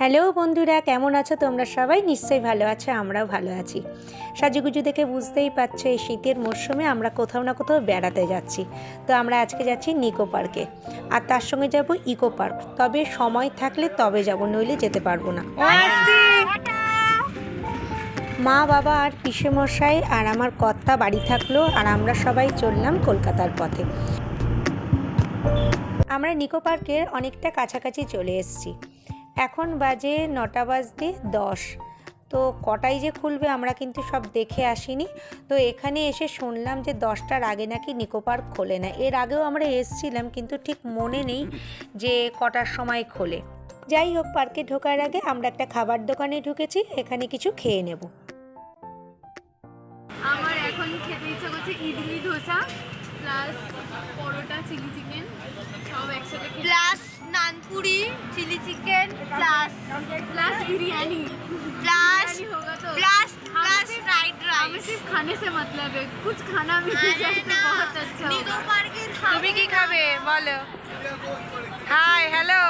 Hello বন্ধুরা কেমন আছো তোমরা সবাই? নিশ্চয়ই ভালো আছো আমরাও ভালো আছি। সাজুগুজু দেখে বুঝতেই পারছ এই শীতের মরশুমে আমরা কোথাও না কোথাও বেড়াতে যাচ্ছি। তো আমরা আজকে যাচ্ছি নিকো পার্কে। আর তার সঙ্গে যাব ইকো পার্ক। তবে সময় থাকলে তবে যাব নইলে যেতে পারব না। মা বাবা আর পিসেমশাই আর আমার কর্তা বাড়ি থাকল আর আমরা সবাই চললাম কলকাতার পথে। আমরা নিকো পার্কের অনেকটা কাছাকাছি চলে এসেছি। এখন বাজে নটা বাজতে দশ। তো কটাই যে খুলবে আমরা কিন্তু সব দেখে আসিনি। তো এখানে এসে শুনলাম যে দশটার আগে নাকি নিকো পার্ক খোলে না। এর আগেও আমরা এসছিলাম কিন্তু ঠিক মনে নেই যে কটার সময় খোলে। যাই হোক, পার্কে ঢোকার আগে আমরা একটা খাবার দোকানে ঢুকেছি, এখানে কিছু খেয়ে নেব। আমার এখন খেতে ইচ্ছা করছে idli dosa plus paratha chilli chicken নানপুরি chilli chicken plus plus biryani plus biryani होगा तो प्लस हाँ, प्लस सिर्फ- फ्राइड हमें राइस सिर्फ खाने से मतलब है कुछ खाना मिल जाए तो बहुत अच्छा নিগো होगा পার্কের তুমি কি খাবে বলো হাই হ্যালো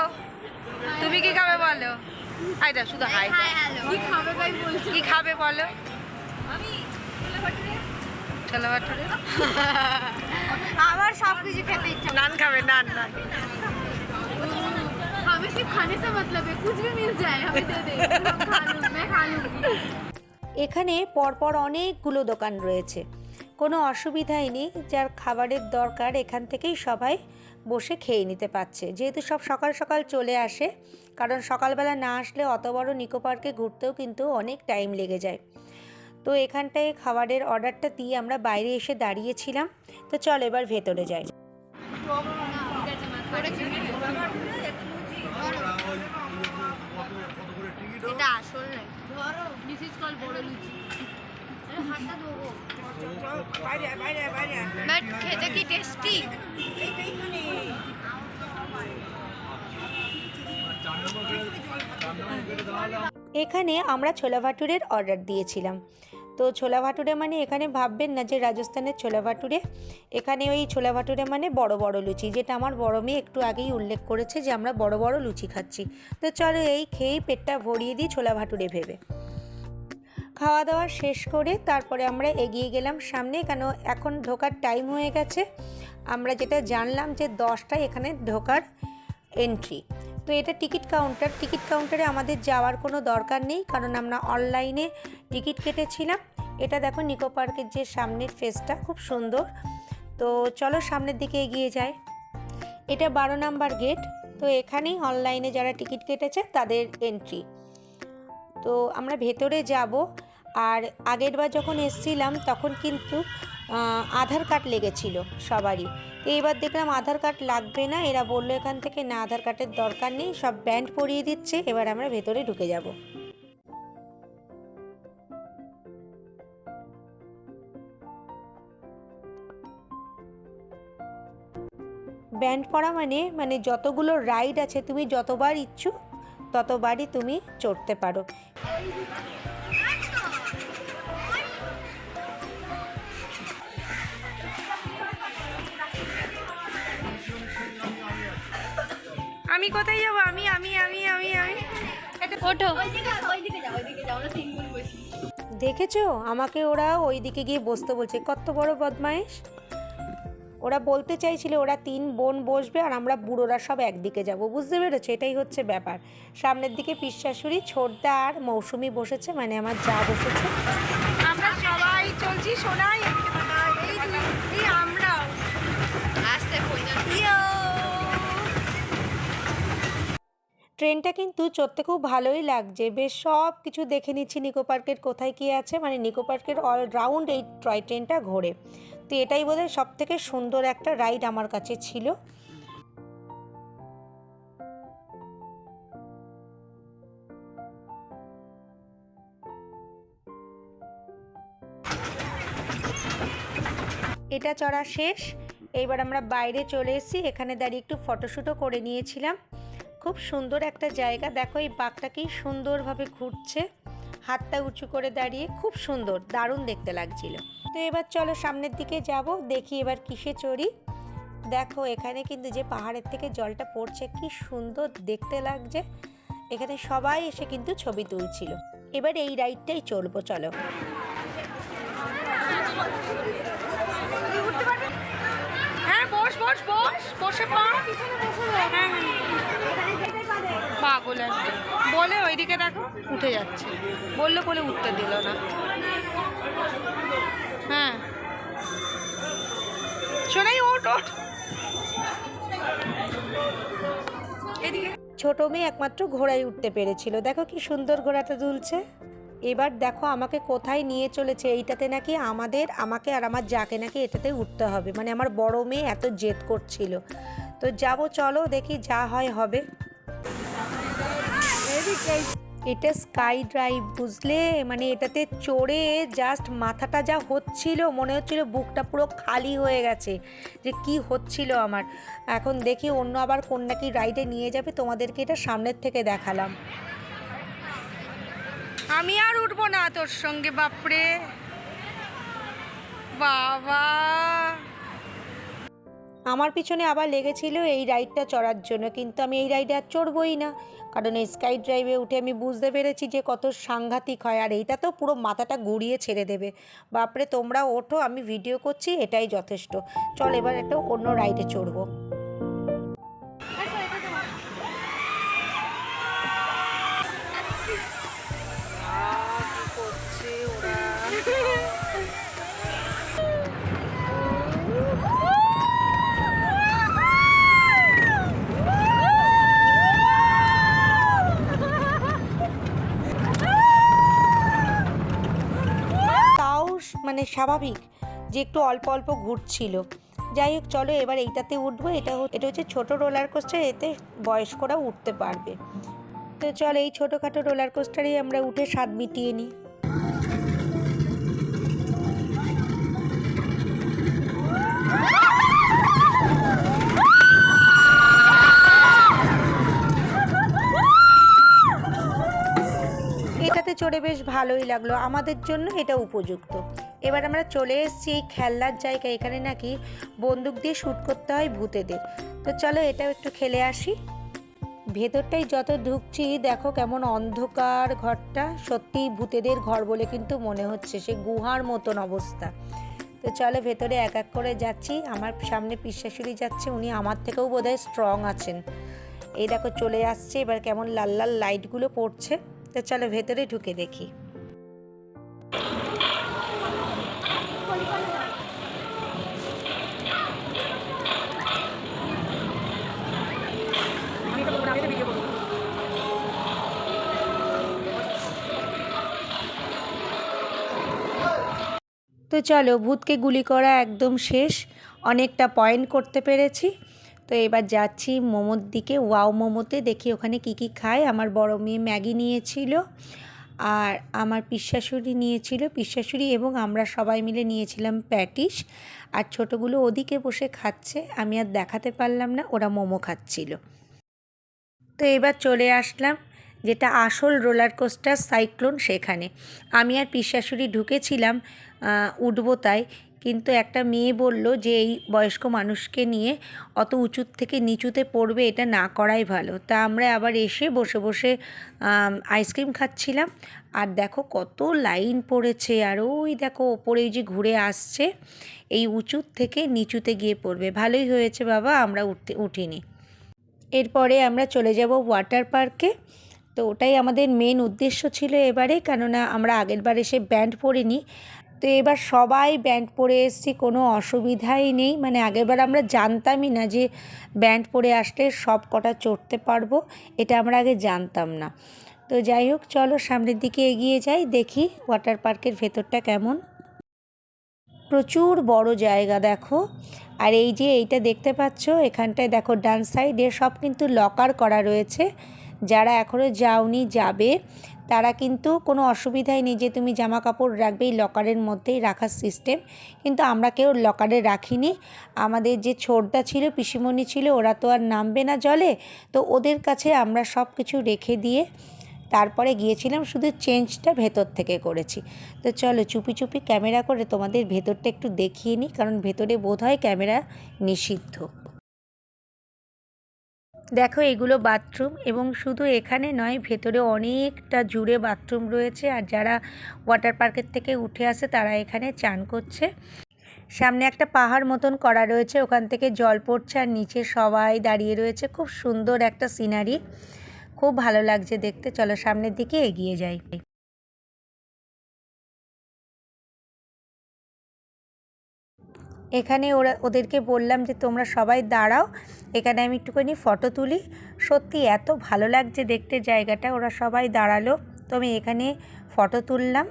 তুমি কি খাবে বলো আইটা শুধু হাই হাই হ্যালো কি খাবে তাই বলছি কি খাবে বলো ছোলা ভাটুরে আমার সব কিছু খেতে ইচ্ছা নান খাবে নান নান हमें सिर्फ खाने से मतलब है कुछ भी मिल जाए हमें दे दे हम खा लूँ मैं खा लूँगी এখানে পরপর অনেকগুলো দোকান রয়েছে কোনো অসুবিধাই নেই যার খাবারের দরকার এখান থেকেই সবাই বসে খেয়ে নিতে পারছে যেহেতু সব সকাল সকাল চলে আসে কারণ সকালবেলা না আসলে অত বড় নিকো পার্কে ঘুরতেও কিন্তু অনেক টাইম লেগে যায় তো এখানটায় খাবারের অর্ডারটা দিয়ে আমরা বাইরে এসে দাঁড়িয়েছিলাম তো চল এবার ভেতরে যাই এখানে আমরা ছোলা ভাটুরের অর্ডার দিয়েছিলাম। তো ছোলা ভাটুরে মানে এখানে ভাববেন না যে রাজস্থানের ছোলা ভাটুরে। এখানে ওই ছোলা ভাটুরে মানে বড় বড় লুচি, যেটা আমার বড় মেয়ে একটু আগেই উল্লেখ করেছে যে আমরা বড় বড় লুচি খাচ্ছি। তো চলো এই খেয়েই পেটটা ভরিয়ে দিই ছোলা ভাটুরে ভেবে। খাওয়া দাওয়া শেষ করে তারপরে আমরা এগিয়ে গেলাম সামনে, কেন এখন ঢোকার টাইম হয়ে গেছে। আমরা যেটা জানলাম যে দশটায় এখানে ঢোকার এন্ট্রি তো এটা টিকিট কাউন্টার, টিকিট কাউন্টারে আমাদের যাওয়ার কোনো দরকার নেই, কারণ আমরা অনলাইনে টিকিট কেটেছিলাম। এটা দেখো নিকো পার্কের যে সামনের ফেসটা, খুব সুন্দর। তো চলো সামনের দিকে এগিয়ে যাই। এটা বারো নাম্বার গেট, তো এখানেই অনলাইনে যারা টিকিট কেটেছে তাদের এন্ট্রি। তো আমরা ভেতরে যাব, আর আগের বার যখন এসছিলাম তখন কিন্তু আধার কার্ড লেগেছিল সবারই। তো এবার দেখলাম আধার কার্ড লাগবে না, এরা বলল এখান থেকে না, আধার কার্ডের দরকার নেই, সব ব্যান্ড পরিয়ে দিচ্ছে, এবার আমরা ভেতরে ঢুকে যাব। ব্যান্ড পড়া মানে মানে যতগুলো রাইড আছে, তুমি যতবার ইচ্ছুক, ততবারই তুমি চড়তে পারো। আমি কোথায় যাব? আমি আমি আমি আমি আমি। ওঠো। দেখেছ? আমাকে ওরা ওই দিকে গিয়ে বসতে বলছে। কত বড় বদমাইশ ওরা বলতে চাইছিল ওরা তিন বোন বসবে আর আমরা বুড়োরা সব একদিকে যাব। বুঝতে পেরেছ? এটাই হচ্ছে ব্যাপার। সামনের দিকে পিসাশুড়ি ছোটদা আর মৌসুমি বসেছে। মানে আমার যা বসেছে। আমরা সবাই চলছি। সোনাই এদিকে তাকাও, এই যে, এই আমরাও আসতে পর্যন্ত ট্রেনটা কিন্তু চড়তে খুব ভালোই লাগছে। বেশ সব কিছু দেখে নিচ্ছি নিকো পার্কের কোথায় কী আছে। মানে নিকো পার্কের অলরাউন্ড এই টয় ট্রেনটা ঘোরে। তো এটাই বোধহয় সব থেকে সুন্দর একটা রাইড আমার কাছে ছিল। এটা চড়া শেষ। এইবার আমরা বাইরে চলে এসেছি। এখানে দাঁড়িয়ে একটু ফটোশ্যুটও করে নিয়েছিলাম। খুব সুন্দর একটা জায়গা। দেখো, এই বাঘটাকেই সুন্দরভাবে ঘুরছে। হাতটা উঁচু করে দাঁড়িয়ে খুব সুন্দর, দারুণ দেখতে লাগছিল। তো এবার চলো সামনের দিকে যাব, দেখি এবার কিসে চড়ি। দেখো, এখানে কিন্তু যে পাহাড়ের থেকে জলটা পড়ছে, কি সুন্দর দেখতে লাগছে। এখানে সবাই এসে কিন্তু ছবি তুলছিল। এবার এই রাইডটাই চলবো, চলো হ্যাঁ বস বস বস বলে ওইদিকে দেখো, উঠে যাচ্ছে। বলল বলে উঠতে দিল না। হ্যাঁ। শোনাই ওট ওট এদিকে। ছোট মেয়ে একমাত্র ঘোড়ায় উঠতে পেরেছিল। দেখো কি সুন্দর ঘোড়াটা দুলছে। এবার দেখো আমাকে কোথায় নিয়ে চলেছে। এইটাতে নাকি আমাদের, আমাকে আর আমার যাকে নাকি এটাতে উঠতে হবে। মানে আমার বড় মেয়ে এত জেদ করছিল। তো যাব, চলো দেখি যা হয় হবে। এটা স্কাই ড্রাইভ, বুঝলে? মানে এটাতে চড়ে জাস্ট মাথাটা যা হচ্ছিল, মনে হচ্ছিল বুকটা পুরো খালি হয়ে গেছে। যে কি হচ্ছিল আমার? এখন দেখি অন্য আবার কোন নাকি রাইডে নিয়ে যাবে, তোমাদেরকে এটা সামনের থেকে দেখালাম। আমি আর উঠবো না তোর সঙ্গে, বাপরে। বাবা। আমার পিছনে আবার লেগেছিল এই রাইডটা চড়ার জন্য, কিন্তু আমি এই রাইডে আর চড়বই না, কারণ এই স্কাই ড্রাইভে উঠে আমি বুঝতে পেরেছি যে কত সাংঘাতিক হয়, আর এইটা তো পুরো মাথাটা ঘুরিয়ে ছেড়ে দেবে। বাপরে, তোমরা ওঠো, আমি ভিডিও করছি, এটাই যথেষ্ট। চল এবার একটা অন্য রাইডে চড়বো। মানে স্বাভাবিক যে একটু অল্প অল্প ঘুরছিল। যাই হোক, চলো এবার এইটাতে উঠবো। এটা এটা হচ্ছে ছোটো রোলার কোস্টার এতে বয়স্করা উঠতে পারবে। তো চল, এই ছোটোখাটো রোলার কোস্টারেই আমরা উঠে স্বাদ মিটিয়ে নিই। চড়ে বেশ ভালোই লাগল। আমাদের জন্য এটা উপযুক্ত। এবার আমরা চলে এসেছি এই খেলনার জায়গায়। এখানে নাকি বন্দুক দিয়ে শ্যুট করতে হয় ভূতেদের। তো চলো এটাও একটু খেলে আসি। ভেতরটাই যত ঢুকছি, দেখো কেমন অন্ধকার ঘরটা। সত্যিই ভূতেদের ঘর বলে কিন্তু মনে হচ্ছে, সে গুহার মতন অবস্থা। তো চলো ভেতরে এক এক করে যাচ্ছি। আমার সামনে পিসাশুড়ি যাচ্ছে, উনি আমার থেকেও বোধহয় স্ট্রং আছেন। এই দেখো চলে আসছে, এবার কেমন লাল লাল লাইটগুলো পড়ছে। তো চলো ভেতরে ঢুকে দেখি। তো চলো, ভূতকে গুলি করা একদম শেষ। অনেকটা পয়েন্ট করতে পেরেছি। তো এবার যাচ্ছি মোমোর দিকে। ওয়াও মোমোতে দেখি ওখানে কি কি খায়। আমার বড় মেয়ে ম্যাগি নিয়েছিল আর আমার পিসাশুড়ি নিয়েছিল পিসাশুড়ি এবং আমরা সবাই মিলে নিয়েছিলাম প্যাটিস। আর ছোটোগুলো ওদিকে বসে খাচ্ছে। আমি আর দেখাতে পারলাম না, ওরা মোমো খাচ্ছিল। তো এবার চলে আসলাম, যেটা আসল রোলার কোস্টার সাইক্লোন সেখানে। আমি আর পিসাশুড়ি ঢুকেছিলাম উঠবো তাই। কিন্তু একটা মেয়ে বলল যে, এই বয়স্ক মানুষকে নিয়ে অত উঁচুর থেকে নিচুতে পড়বে, এটা না করাই ভালো। তা আমরা আবার এসে বসে বসে আইসক্রিম খাচ্ছিলাম। আর দেখো কত লাইন পড়েছে, আর ওই দেখো ওপরে যে ঘুরে আসছে, এই উঁচুর থেকে নিচুতে গিয়ে পড়বে। ভালোই হয়েছে বাবা, আমরা উঠতে, উঠিনি। এরপরে আমরা চলে যাব ওয়াটার পার্কে তো ওটাই আমাদের মেন উদ্দেশ্য ছিল এবারে, কেননা আমরা আগের বার এসে ব্যান্ড পরিনি তো এবার সবাই ব্যান্ড পরে এসেছি, কোনো অসুবিধাই নেই। মানে আগেরবার আমরা জানতামই না যে ব্যান্ড পরে আসলে সব কটা চড়তে পারব, এটা আমরা আগে জানতাম না। তো যাই হোক, চলো সামনের দিকে এগিয়ে যাই, দেখি ওয়াটার পার্কের ভেতরটা কেমন। প্রচুর বড় জায়গা দেখো। আর এই যে এইটা দেখতে পাচ্ছ, এখানটায় দেখো ডান সাইডে সব কিন্তু লকার করা রয়েছে। যারা এখনও যাওনি, যাবে। তারা কিন্তু কোনো অসুবিধাই নেই যে তুমি জামা কাপড় রাখবে এই লকারের মধ্যেই রাখার সিস্টেম কিন্তু আমরা কেউ লকারে রাখিনি। আমাদের যে ছোটদা ছিল, পিসিমণি ছিল, ওরা তো আর নামবে না জলে। তো ওদের কাছে আমরা সব কিছু রেখে দিয়ে তারপরে গিয়েছিলাম, শুধু চেঞ্জটা ভেতর থেকে করেছি। তো চলো চুপি চুপি ক্যামেরা করে তোমাদের ভেতরটা একটু দেখিয়ে নিই, কারণ ভেতরে বোধ হয় ক্যামেরা নিষিদ্ধ। দেখো, এগুলো বাথরুম এবং শুধু এখানে নয়, ভেতরে অনেকটা জুড়ে বাথরুম রয়েছে আর যারা ওয়াটার পার্কের থেকে উঠে আসে তারা এখানে চান করছে। সামনে একটা পাহাড় মতন করা রয়েছে, ওখান থেকে জল পড়ছে আর নিচে সবাই দাঁড়িয়ে রয়েছে। খুব সুন্দর একটা সিনারি, খুব ভালো লাগছে দেখতে। চলো সামনের দিকে এগিয়ে যাই। এখানে ওরা, ওদেরকে বললাম যে, তোমরা সবাই দাঁড়াও, এখানে আমি একটুখানি ফটো তুলি। সত্যি এত ভালো লাগছে দেখতে জায়গাটা, ওরা সবাই দাঁড়াল। তো আমি এখানে ফটো তুললাম।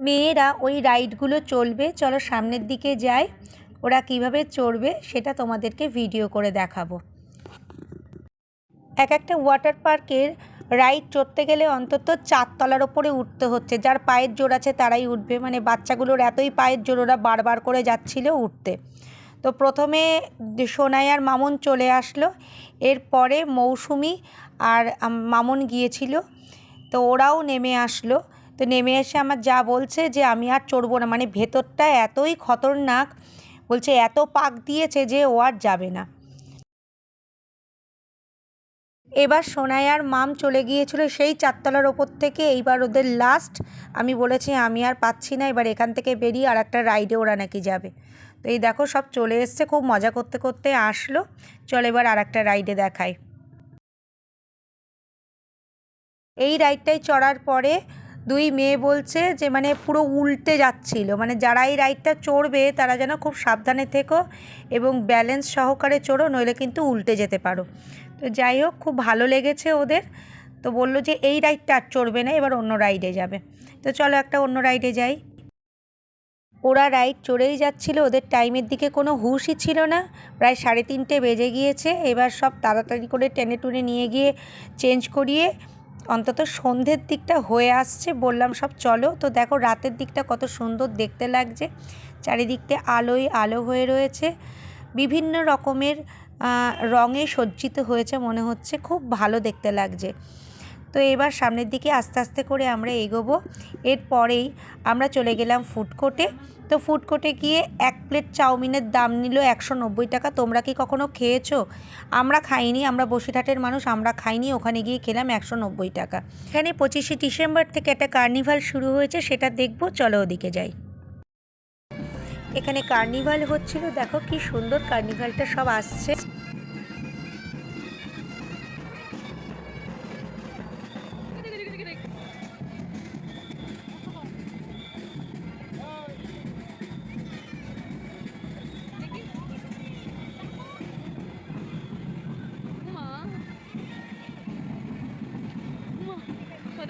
মেয়েরা ওই রাইডগুলো চলবে। চলো সামনের দিকে যাই। ওরা কীভাবে চড়বে সেটা তোমাদেরকে ভিডিও করে দেখাবো। এক একটা ওয়াটার পার্কের রাইড চড়তে গেলে অন্তত চারতলার ওপরে উঠতে হচ্ছে। যার পায়ের জোর আছে তারাই উঠবে। মানে বাচ্চাগুলোর এতই পায়ের জোর ওরা বারবার করে যাচ্ছিল উঠতে। তো প্রথমে সোনাই আর মামুন চলে আসলো। এরপরে মৌসুমি আর মামুন গিয়েছিল। তো ওরাও নেমে আসলো। তো নেমে এসে আমার যা বলছে যে আমি আর চড়বো না মানে ভেতরটা এতই খতরনাক, বলছে এত পাক দিয়েছে যে ও আর যাবে না। এবার সোনাই আর মাম চলে গিয়েছিল সেই চারতলার ওপর থেকে, এইবার ওদের লাস্ট আমি বলেছি আমি আর পাচ্ছি না, এবার এখান থেকে বেরিয়ে আর একটা রাইডে ওরা নাকি যাবে। তো এই দেখো সব চলে এসছে, খুব মজা করতে করতে আসলো, চল এবার আর একটা রাইডে দেখায় এই রাইডটাই চড়ার পরে দুই মেয়ে বলছে যে মানে পুরো উল্টে যাচ্ছিল। মানে যারা এই রাইডটা চড়বে, তারা যেন খুব সাবধানে থেকো এবং ব্যালেন্স সহকারে চড়ো, নইলে কিন্তু উল্টে যেতে পারো। তো যাই হোক, খুব ভালো লেগেছে ওদের। তো বলল যে, এই রাইডটা আর চড়বে না, এবার অন্য রাইডে যাবে। তো চলো একটা অন্য রাইডে যাই। ওরা রাইড চড়েই যাচ্ছিল, ওদের টাইমের দিকে কোনো হুশই ছিল না। প্রায় সাড়ে তিনটে বেজে গিয়েছে, এবার সব তাড়াতাড়ি করে টেনে টুনে নিয়ে গিয়ে চেঞ্জ করিয়ে অন্তত সন্ধ্যের দিকটা হয়ে আসছে, বললাম সব চলো। তো দেখো রাতের দিকটা কত সুন্দর দেখতে লাগছে। চারিদিকতে আলোয় আলো হয়ে রয়েছে। বিভিন্ন রকমের রঙে সজ্জিত হয়েছে মনে হচ্ছে। খুব ভালো দেখতে লাগছে। তো এবার সামনের দিকে আস্তে আস্তে করে আমরা এগোবো। এরপরেই আমরা চলে গেলাম ফুড কোর্টে তো ফুড কোর্টে গিয়ে এক প্লেট চাউমিনের দাম নিল একশো নব্বই টাকা। তোমরা কি কখনো খেয়েছো? আমরা খাইনি, আমরা বসিরহাটের মানুষ, আমরা খাইনি, ওখানে গিয়ে খেলাম একশো নব্বই টাকা। এখানে পঁচিশে ডিসেম্বর থেকে একটা কার্নিভাল শুরু হয়েছে, সেটা দেখব, চলো ওদিকে যাই। এখানে কার্নিভাল হচ্ছিল, দেখো কি সুন্দর কার্নিভালটা সব আসছে।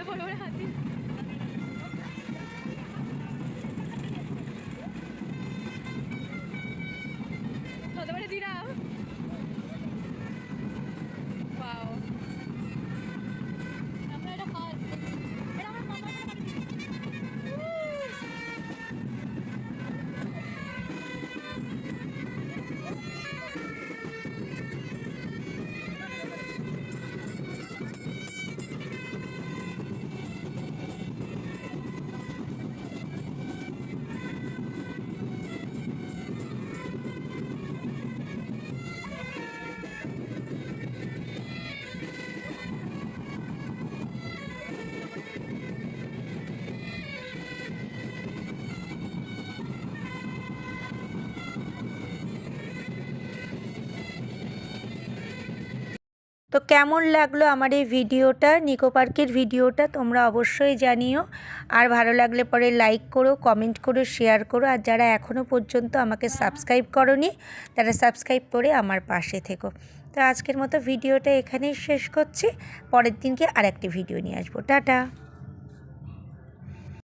কত বড় বড় তো কেমন লাগল আমার এই ভিডিওটা? নিকো পার্কের ভিডিওটা তোমরা অবশ্যই জানিও। আর ভালো লাগলে পরে লাইক করো কমেন্ট করো শেয়ার করো। আর যারা এখনও পর্যন্ত আমাকে সাবস্ক্রাইব করনি, তারা সাবস্ক্রাইব করে আমার পাশে থেকো। তো আজকের মতো ভিডিওটা এখানেই শেষ করছি। পরের দিনকে আরেকটি ভিডিও নিয়ে আসব। টাটা!